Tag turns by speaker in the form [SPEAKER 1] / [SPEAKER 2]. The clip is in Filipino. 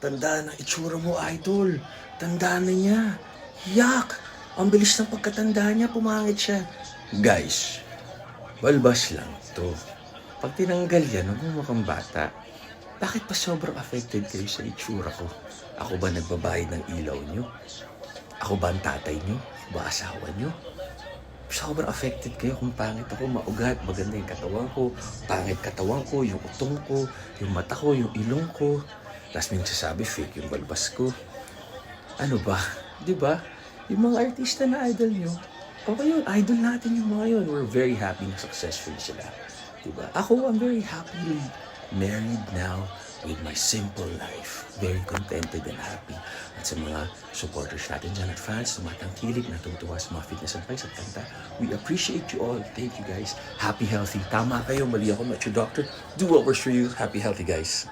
[SPEAKER 1] Tanda na, itsura mo, idol. Tanda na niya. Yak! Ang bilis ng pagkatanda niya, pumangit siya. Guys, balbas lang to. Pag tinanggal yan, magmumukhang bata. Bakit pa sobrang affected kayo sa itsura ko? Ako ba nagbabayad ng ilaw niyo? Ako ba ang tatay niyo? Ako ba asawa niyo? Sobrang affected kayo kung pangit ako, maugat, maganda yung katawan ko, pangit katawan ko, yung utong ko, yung mata ko, yung ilong ko. Tapos nagsasabi, fake yung balbas ko. Ano ba? Di ba? Yung mga artista na idol nyo, okay yun, idol natin yung mga yun. We're very happy na successful sila. Di ba? Ako, I'm very happily married now with my simple life. Very contented and happy. At sa mga supporters natin dyan at fans, tumatangkilik, natutuwa sa mga fitness advice at kanta, we appreciate you all. Thank you guys. Happy, healthy. Tama kayo. Mali ako. Your doctor. Do what works for you. Happy, healthy guys.